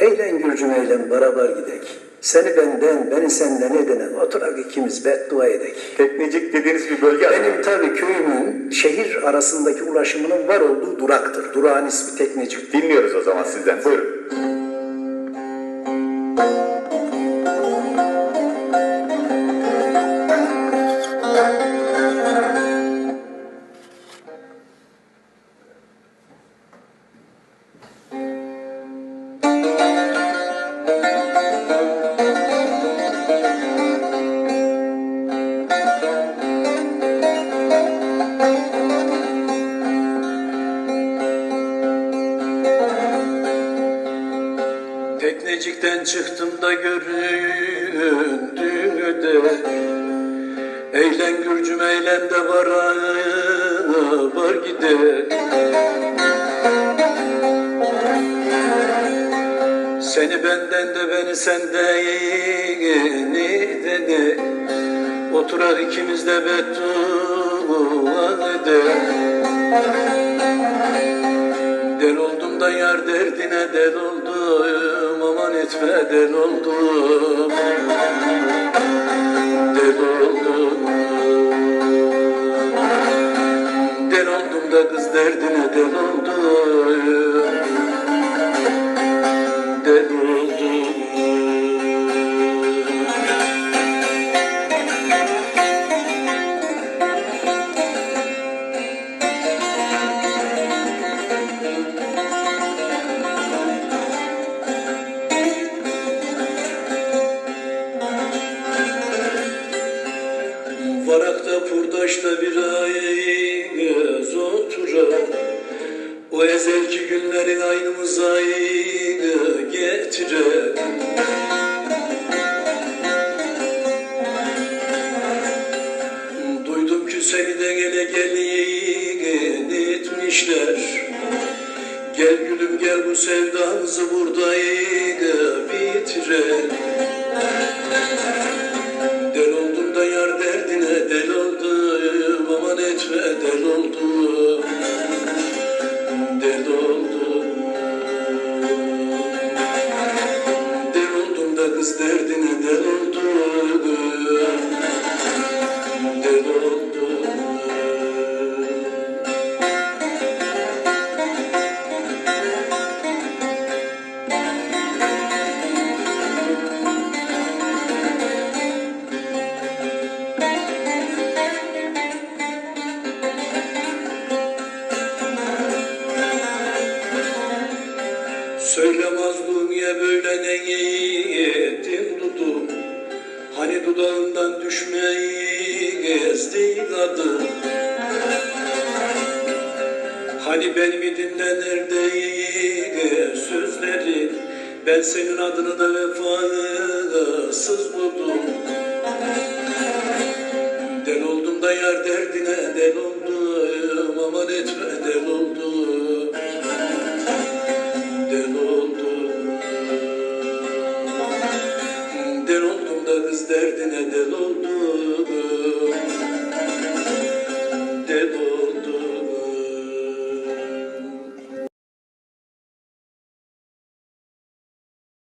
Eğlen Gürcüm eğlen beraber gidek. Seni benden, beni senden edene oturak ikimiz beddua edek. Teknecik dediğiniz bir bölge aslında. Benim tabii köyümün şehir arasındaki ulaşımının var olduğu duraktır. Durağın ismi Teknecik. Dinliyoruz o zaman sizden. Buyurun. Teknecikten çıktım da göründü de Eğlen Gürcüm eğlen de var var gide. Seni benden de beni senden de ne? Oturar ikimiz de beddua eder Del oldum da yar derdine del oldum Aman etme del oldum Del oldum Del oldum da kız derdine del oldum Purdaşta bir ayız oturar O ezelki günlerin aynımıza getirer Duydum ki seni de gele gelin etmişler. Gel gülüm gel bu sevdamızı burada bitirelim Del oldum da yar derdine del oldum Del oldum Söyle mazlum ya böyle ne ettin dudum? Hani dudağından düşmeyi gezdiğin adı Hani benim idimde nerede sözlerin? Ben senin adını da vefasız Kız derdine del oldum